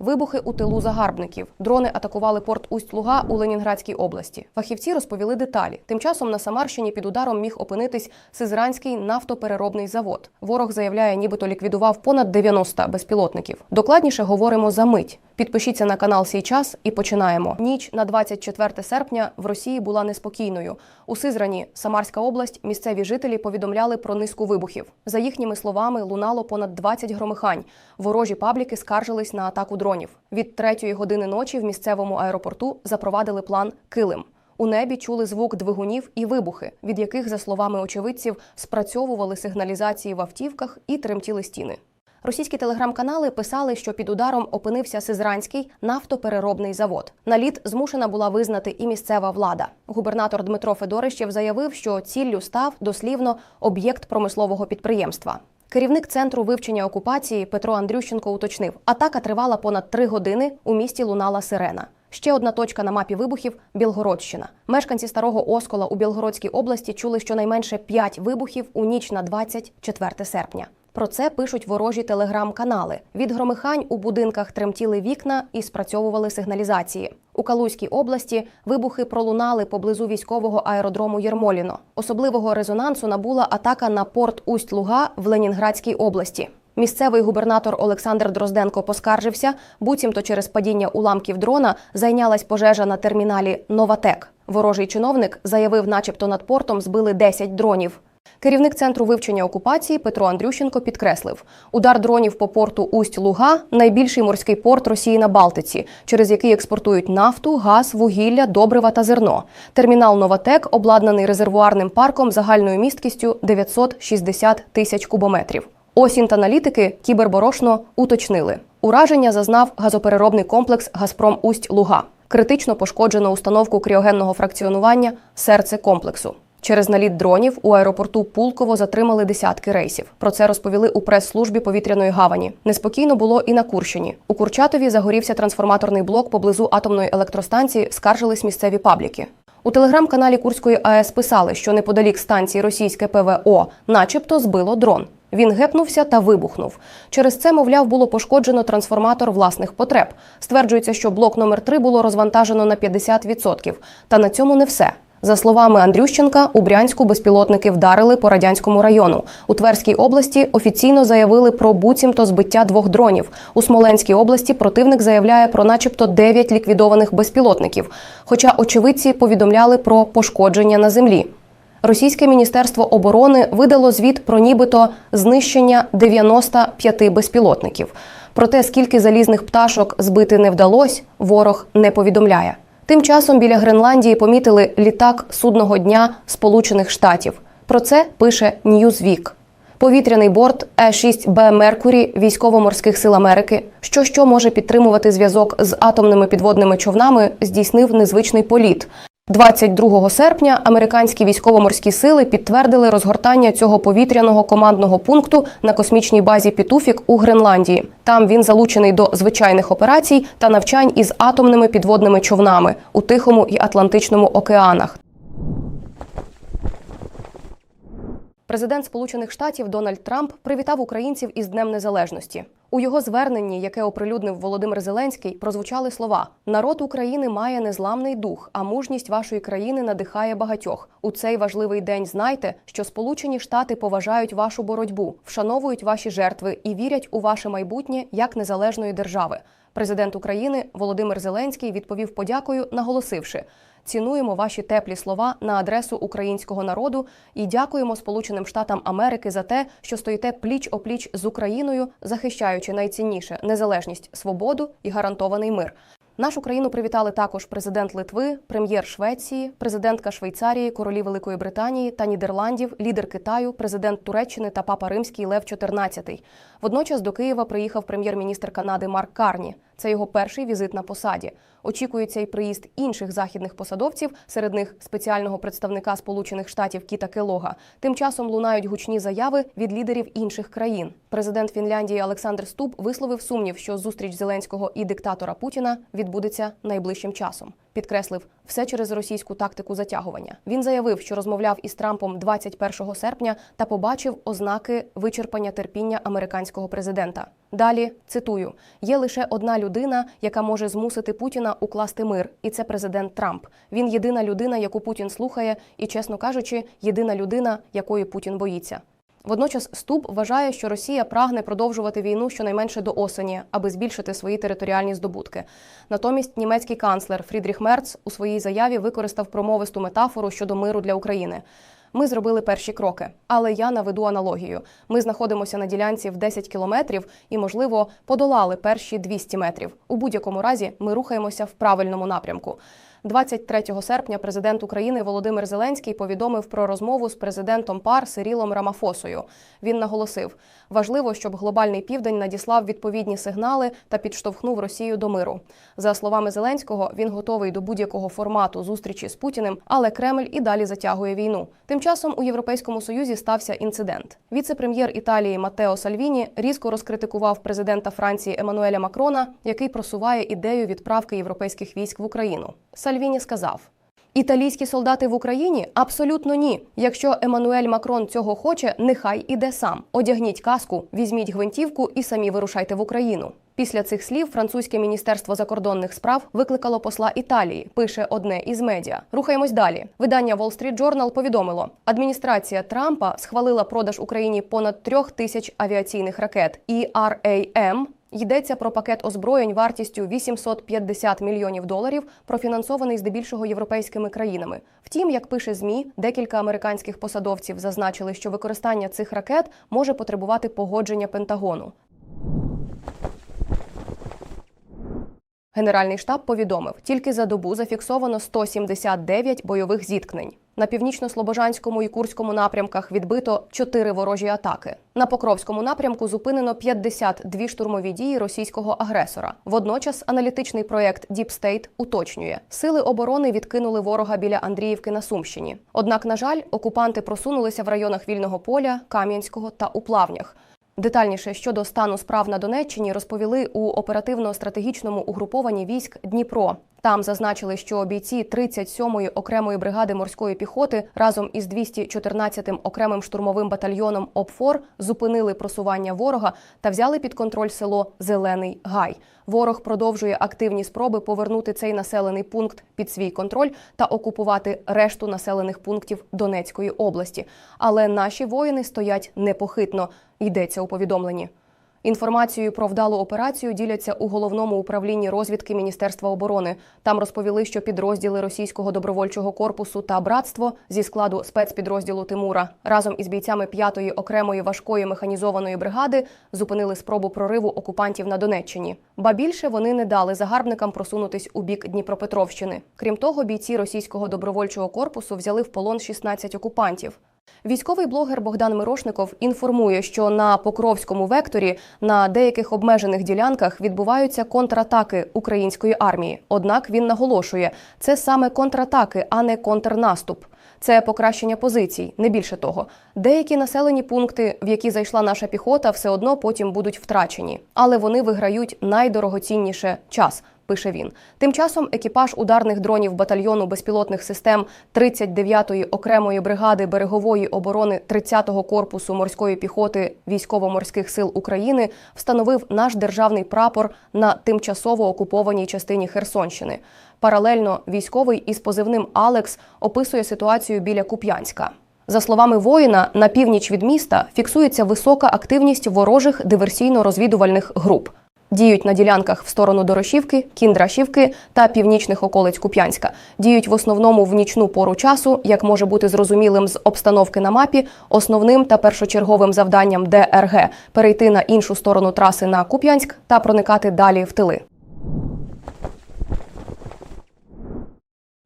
Вибухи у тилу загарбників. Дрони атакували порт Усть-Луга у Ленінградській області. Фахівці розповіли деталі. Тим часом на Самарщині під ударом міг опинитись Сизранський нафтопереробний завод. Ворог заявляє, нібито ліквідував понад 90 безпілотників. Докладніше говоримо за мить. Підпишіться на канал «Сій час» і починаємо. Ніч на 24 серпня в Росії була неспокійною. У Сизрані, Самарська область, місцеві жителі повідомляли про низку вибухів. За їхніми словами, лунало понад 20 громихань. Ворожі пабліки скаржились на атаку дронів. Від третьої години ночі в місцевому аеропорту запровадили план Килим. У небі чули звук двигунів і вибухи, від яких, за словами очевидців, спрацьовували сигналізації в автівках і тремтіли стіни. Російські телеграм-канали писали, що під ударом опинився Сизранський нафтопереробний завод. Наліт змушена була визнати і місцева влада. Губернатор Дмитро Федорищев заявив, що ціллю став дослівно об'єкт промислового підприємства. Керівник центру вивчення окупації Петро Андрющенко уточнив, атака тривала понад три години. У місті лунала сирена. Ще одна точка на мапі вибухів Білгородщина. Мешканці старого Оскола у Білгородській області чули щонайменше 5 вибухів у ніч на 24 серпня. Про це пишуть ворожі телеграм-канали. Від громихань у будинках тремтіли вікна і спрацьовували сигналізації. У Калузькій області вибухи пролунали поблизу військового аеродрому Єрмоліно. Особливого резонансу набула атака на порт Усть-Луга в Ленінградській області. Місцевий губернатор Олександр Дрозденко поскаржився, буцімто через падіння уламків дрона зайнялась пожежа на терміналі Новатек. Ворожий чиновник заявив, начебто над портом збили 10 дронів. Керівник центру вивчення окупації Петро Андрющенко підкреслив, удар дронів по порту Усть-Луга найбільший морський порт Росії на Балтиці, через який експортують нафту, газ, вугілля, добрива та зерно. Термінал Новатек обладнаний резервуарним парком загальною місткістю 960 тисяч кубометрів. Осінт-аналітики кіберборошно уточнили. Ураження зазнав газопереробний комплекс Газпром Усть-Луга. Критично пошкоджено установку кріогенного фракціонування серце комплексу. Через наліт дронів у аеропорту Пулково затримали десятки рейсів. Про це розповіли у прес-службі повітряної гавані. Неспокійно було і на Курщині. У Курчатові загорівся трансформаторний блок поблизу атомної електростанції. Скаржились місцеві пабліки. У телеграм-каналі Курської АЕС писали, що неподалік станції російське ПВО, начебто, збило дрон. Він гепнувся та вибухнув. Через це, мовляв, було пошкоджено трансформатор власних потреб. Стверджується, що блок номер 3 було розвантажено на 50%. Та на цьому не все. За словами Андрющенка, у Брянську безпілотники вдарили по радянському району. У Тверській області офіційно заявили про буцімто збиття двох дронів. У Смоленській області противник заявляє про, начебто, 9 ліквідованих безпілотників. Хоча очевидці повідомляли про пошкодження на землі. Російське міністерство оборони видало звіт про нібито знищення 95 безпілотників. Про те, скільки залізних пташок збити не вдалось, ворог не повідомляє. Тим часом біля Гренландії помітили літак судного дня Сполучених Штатів. Про це пише Newsweek. Повітряний борт Е-6Б Меркурі військово-морських сил Америки, що що може підтримувати зв'язок з атомними підводними човнами, здійснив незвичний політ. 22 серпня американські військово-морські сили підтвердили розгортання цього повітряного командного пункту на космічній базі Пітуфік у Гренландії. Там він залучений до звичайних операцій та навчань із атомними підводними човнами у Тихому і Атлантичному океанах. Президент Сполучених Штатів Дональд Трамп привітав українців із Днем Незалежності. У його зверненні, яке оприлюднив Володимир Зеленський, прозвучали слова: Народ України має незламний дух, а мужність вашої країни надихає багатьох. У цей важливий день знайте, що Сполучені Штати поважають вашу боротьбу, вшановують ваші жертви і вірять у ваше майбутнє як незалежної держави. Президент України Володимир Зеленський відповів подякою, наголосивши. Цінуємо ваші теплі слова на адресу українського народу і дякуємо Сполученим Штатам Америки за те, що стоїте пліч опліч з Україною, захищаючи найцінніше незалежність, свободу і гарантований мир. Нашу країну привітали також президент Литви, прем'єр Швеції, президентка Швейцарії, королі Великої Британії та Нідерландів, лідер Китаю, президент Туреччини та папа Римський Лев XIV. Водночас до Києва приїхав прем'єр-міністр Канади Марк Карні. Це його перший візит на посаді. Очікується й приїзд інших західних посадовців, серед них спеціального представника Сполучених Штатів Кіта Келога. Тим часом лунають гучні заяви від лідерів інших країн. Президент Фінляндії Олександр Ступ висловив сумнів, що зустріч Зеленського і диктатора Путіна відбудеться найближчим часом. Підкреслив все через російську тактику затягування. Він заявив, що розмовляв із Трампом 21 серпня та побачив ознаки вичерпання терпіння американського президента. Далі цитую: є лише одна людина, яка може змусити Путіна укласти мир, і це президент Трамп. Він єдина людина, яку Путін слухає, і, чесно кажучи, єдина людина, якої Путін боїться. Водночас Ступ вважає, що Росія прагне продовжувати війну щонайменше до осені, аби збільшити свої територіальні здобутки. Натомість німецький канцлер Фрідріх Мерц у своїй заяві використав промовисту метафору щодо миру для України. Ми зробили перші кроки, але я наведу аналогію. Ми знаходимося на ділянці в 10 кілометрів і, можливо, подолали перші 200 метрів. У будь-якому разі ми рухаємося в правильному напрямку. 23 серпня президент України Володимир Зеленський повідомив про розмову з президентом ПАР Сирілом Рамафосою. Він наголосив, важливо, щоб глобальний південь надіслав відповідні сигнали та підштовхнув Росію до миру. За словами Зеленського, він готовий до будь-якого формату зустрічі з Путіним, але Кремль і далі затягує війну. Тим часом у Європейському Союзі стався інцидент. Віце-прем'єр Італії Матео Сальвіні різко розкритикував президента Франції Еммануеля Макрона, який просуває ідею відправки європейських військ в Україну. Сальвіні сказав. Італійські солдати в Україні абсолютно ні. Якщо Еммануель Макрон цього хоче, нехай іде сам. Одягніть каску, візьміть гвинтівку і самі вирушайте в Україну. Після цих слів французьке міністерство закордонних справ викликало посла Італії. Пише одне із медіа. Рухаємось далі. Видання Wall Street Journal повідомило: адміністрація Трампа схвалила продаж Україні понад трьох тисяч авіаційних ракет. ERAM Йдеться про пакет озброєнь вартістю 850 мільйонів доларів, профінансований здебільшого європейськими країнами. Втім, як пише змі, декілька американських посадовців зазначили, що використання цих ракет може потребувати погодження Пентагону. Генеральний штаб повідомив, тільки за добу зафіксовано 179 бойових зіткнень. На північно-слобожанському і курському напрямках відбито 4 ворожі атаки. На Покровському напрямку зупинено 52 штурмові дії російського агресора. Водночас аналітичний проєкт Deep State уточнює, сили оборони відкинули ворога біля Андріївки на Сумщині. Однак, на жаль, окупанти просунулися в районах вільного поля, Кам'янського та у плавнях. Детальніше щодо стану справ на Донеччині розповіли у оперативно-стратегічному угрупованні військ Дніпро. Там зазначили, що бійці 37-ї окремої бригади морської піхоти разом із 214-м окремим штурмовим батальйоном ОПФОР зупинили просування ворога та взяли під контроль село Зелений Гай. Ворог продовжує активні спроби повернути цей населений пункт під свій контроль та окупувати решту населених пунктів Донецької області. Але наші воїни стоять непохитно. Йдеться у повідомленні. Інформацією про вдалу операцію діляться у головному управлінні розвідки Міністерства оборони. Там розповіли, що підрозділи російського добровольчого корпусу та братство зі складу спецпідрозділу Тимура разом із бійцями 5-ї окремої важкої механізованої бригади зупинили спробу прориву окупантів на Донеччині. Ба більше вони не дали загарбникам просунутись у бік Дніпропетровщини. Крім того, бійці російського добровольчого корпусу взяли в полон 16 окупантів. Військовий блогер Богдан Мирошников інформує, що на Покровському векторі на деяких обмежених ділянках відбуваються контратаки української армії. Однак він наголошує, це саме контратаки, а не контрнаступ. Це покращення позицій, не більше того. Деякі населені пункти, в які зайшла наша піхота, все одно потім будуть втрачені, але вони виграють найдорогоцінніше час. Пише він. Тим часом екіпаж ударних дронів батальйону безпілотних систем 39-ї окремої бригади берегової оборони 30-го корпусу морської піхоти військово-морських сил України встановив наш державний прапор на тимчасово окупованій частині Херсонщини. Паралельно військовий із позивним Алекс описує ситуацію біля Куп'янська. За словами воїна, на північ від міста фіксується висока активність ворожих диверсійно-розвідувальних груп. Діють на ділянках в сторону Дорошівки, Кіндрашівки та північних околиць Куп'янська. Діють в основному в нічну пору часу, як може бути зрозумілим з обстановки на мапі. Основним та першочерговим завданням ДРГ перейти на іншу сторону траси на Куп'янськ та проникати далі в тили.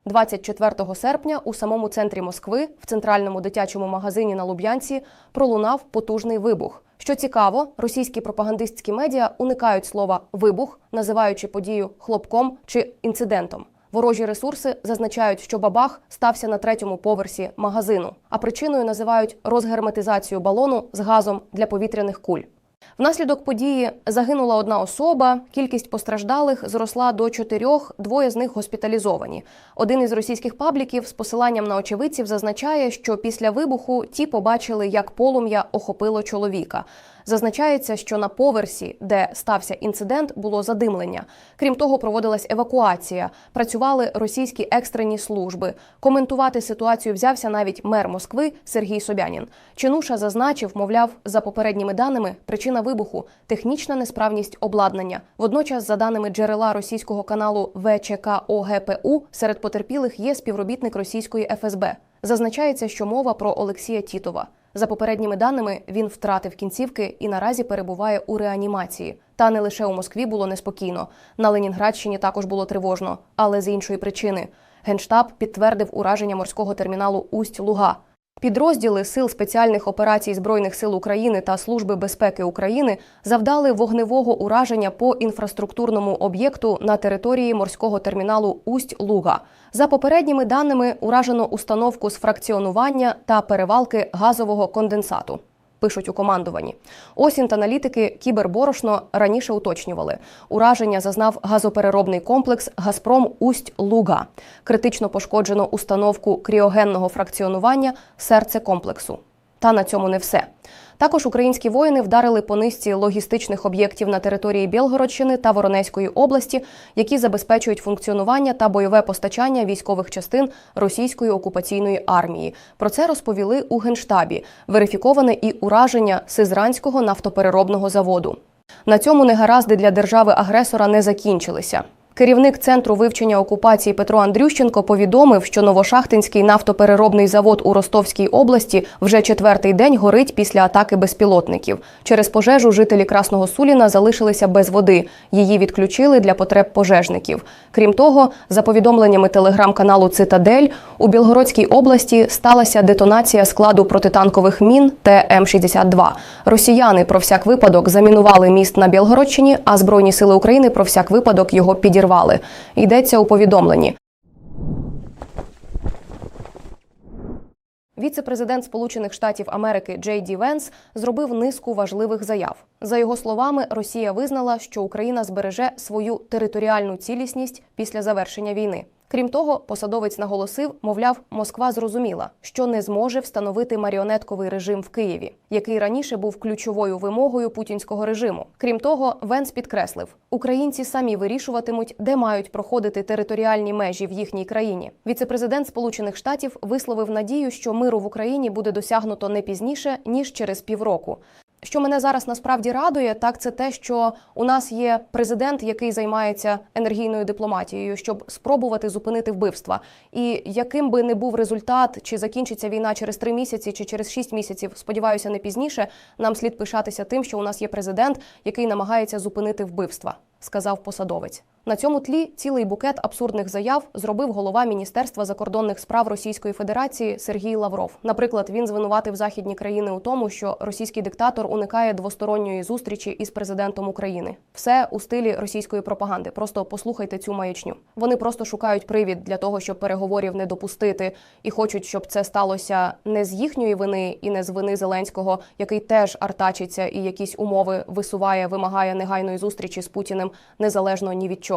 24 серпня у самому центрі Москви, в центральному дитячому магазині на Луб'янці, пролунав потужний вибух. Що цікаво, російські пропагандистські медіа уникають слова вибух, називаючи подію хлопком чи інцидентом. Ворожі ресурси зазначають, що бабах стався на третьому поверсі магазину, а причиною називають розгерметизацію балону з газом для повітряних куль. Внаслідок події загинула одна особа. Кількість постраждалих зросла до чотирьох. Двоє з них госпіталізовані. Один із російських пабліків з посиланням на очевидців зазначає, що після вибуху ті побачили, як полум'я охопило чоловіка. Зазначається, що на поверсі, де стався інцидент, було задимлення. Крім того, проводилась евакуація. Працювали російські екстрені служби. Коментувати ситуацію взявся навіть мер Москви Сергій Собянін. Чинуша зазначив, мовляв, за попередніми даними, причина вибуху технічна несправність обладнання. Водночас, за даними джерела російського каналу ВЧК ОГПУ, серед потерпілих є співробітник російської ФСБ. Зазначається, що мова про Олексія Тітова. За попередніми даними, він втратив кінцівки і наразі перебуває у реанімації. Та не лише у Москві було неспокійно. На Ленінградщині також було тривожно, але з іншої причини. Генштаб підтвердив ураження морського терміналу Усть-Луга. Підрозділи сил спеціальних операцій збройних сил України та Служби безпеки України завдали вогневого ураження по інфраструктурному об'єкту на території морського терміналу Усть-Луга. За попередніми даними, уражено установку з фракціонування та перевалки газового конденсату. Пишуть у командуванні. Осінь та аналітики Кіберборошно раніше уточнювали. Ураження зазнав газопереробний комплекс Газпром Усть Луга. Критично пошкоджено установку кріогенного фракціонування серце комплексу. Та на цьому не все. Також українські воїни вдарили по низці логістичних об'єктів на території Білгородщини та Воронезької області, які забезпечують функціонування та бойове постачання військових частин російської окупаційної армії. Про це розповіли у генштабі. Верифіковане і ураження Сизранського нафтопереробного заводу. На цьому негаразди для держави-агресора не закінчилися. Керівник центру вивчення окупації Петро Андрющенко повідомив, що Новошахтинський нафтопереробний завод у Ростовській області вже четвертий день горить після атаки безпілотників. Через пожежу жителі Красного Суліна залишилися без води. Її відключили для потреб пожежників. Крім того, за повідомленнями телеграм-каналу Цитадель у Білгородській області сталася детонація складу протитанкових мін ТМ-62. Росіяни про всяк випадок замінували міст на Білгородщині, а Збройні сили України про всяк випадок його підірвали. Йдеться у повідомленні. Віце-президент Сполучених Штатів Америки Джей Ді Венс зробив низку важливих заяв. За його словами, Росія визнала, що Україна збереже свою територіальну цілісність після завершення війни. Крім того, посадовець наголосив, мовляв, Москва зрозуміла, що не зможе встановити маріонетковий режим в Києві, який раніше був ключовою вимогою путінського режиму. Крім того, Венс підкреслив, українці самі вирішуватимуть, де мають проходити територіальні межі в їхній країні. Віце-президент Сполучених Штатів висловив надію, що миру в Україні буде досягнуто не пізніше ніж через півроку. Що мене зараз насправді радує, так це те, що у нас є президент, який займається енергійною дипломатією, щоб спробувати зупинити вбивства. І яким би не був результат, чи закінчиться війна через три місяці, чи через шість місяців, сподіваюся, не пізніше. Нам слід пишатися тим, що у нас є президент, який намагається зупинити вбивства, сказав посадовець. На цьому тлі цілий букет абсурдних заяв зробив голова Міністерства закордонних справ Російської Федерації Сергій Лавров. Наприклад, він звинуватив західні країни у тому, що російський диктатор уникає двосторонньої зустрічі із президентом України. Все у стилі російської пропаганди. Просто послухайте цю маячню. Вони просто шукають привід для того, щоб переговорів не допустити, і хочуть, щоб це сталося не з їхньої вини і не з вини Зеленського, який теж артачиться і якісь умови висуває, вимагає негайної зустрічі з Путіним незалежно ні від чого.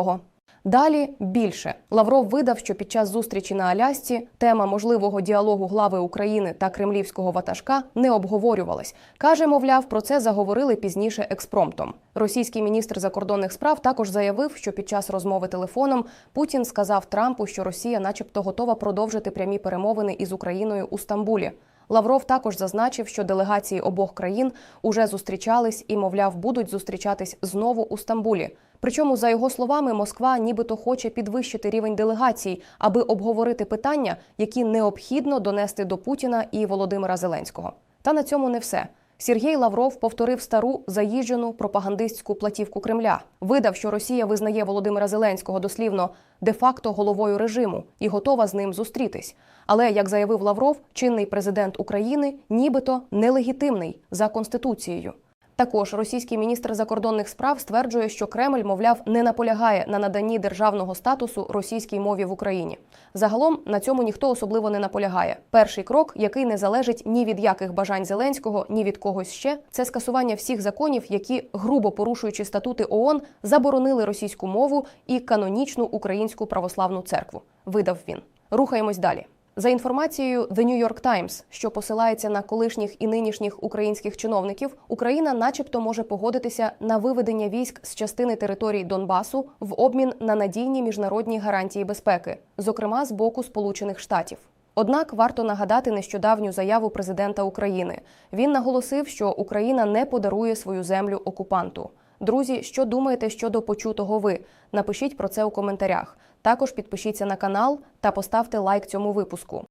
Далі більше Лавров видав, що під час зустрічі на Алясці тема можливого діалогу глави України та кремлівського ватажка не обговорювалась. каже, мовляв, про це заговорили пізніше експромтом. Російський міністр закордонних справ також заявив, що під час розмови телефоном Путін сказав Трампу, що Росія, начебто, готова продовжити прямі перемовини із Україною у Стамбулі. Лавров також зазначив, що делегації обох країн уже зустрічались і, мовляв, будуть зустрічатись знову у Стамбулі. Причому, за його словами, Москва нібито хоче підвищити рівень делегацій, аби обговорити питання, які необхідно донести до Путіна і Володимира Зеленського. Та на цьому не все. Сергій Лавров повторив стару заїжджену пропагандистську платівку Кремля. Видав, що Росія визнає Володимира Зеленського дослівно де-факто головою режиму і готова з ним зустрітись. Але як заявив Лавров, чинний президент України нібито нелегітимний за конституцією. Також російський міністр закордонних справ стверджує, що Кремль, мовляв, не наполягає на наданні державного статусу російській мові в Україні. Загалом на цьому ніхто особливо не наполягає. Перший крок, який не залежить ні від яких бажань Зеленського, ні від когось ще, це скасування всіх законів, які, грубо порушуючи статути ООН, заборонили російську мову і канонічну українську православну церкву. Видав він. Рухаємось далі. За інформацією The New York Times, що посилається на колишніх і нинішніх українських чиновників, Україна, начебто, може погодитися на виведення військ з частини територій Донбасу в обмін на надійні міжнародні гарантії безпеки, зокрема з боку Сполучених Штатів. Однак варто нагадати нещодавню заяву президента України. Він наголосив, що Україна не подарує свою землю окупанту. Друзі, що думаєте щодо почутого ви? Напишіть про це у коментарях. Також підпишіться на канал та поставте лайк цьому випуску.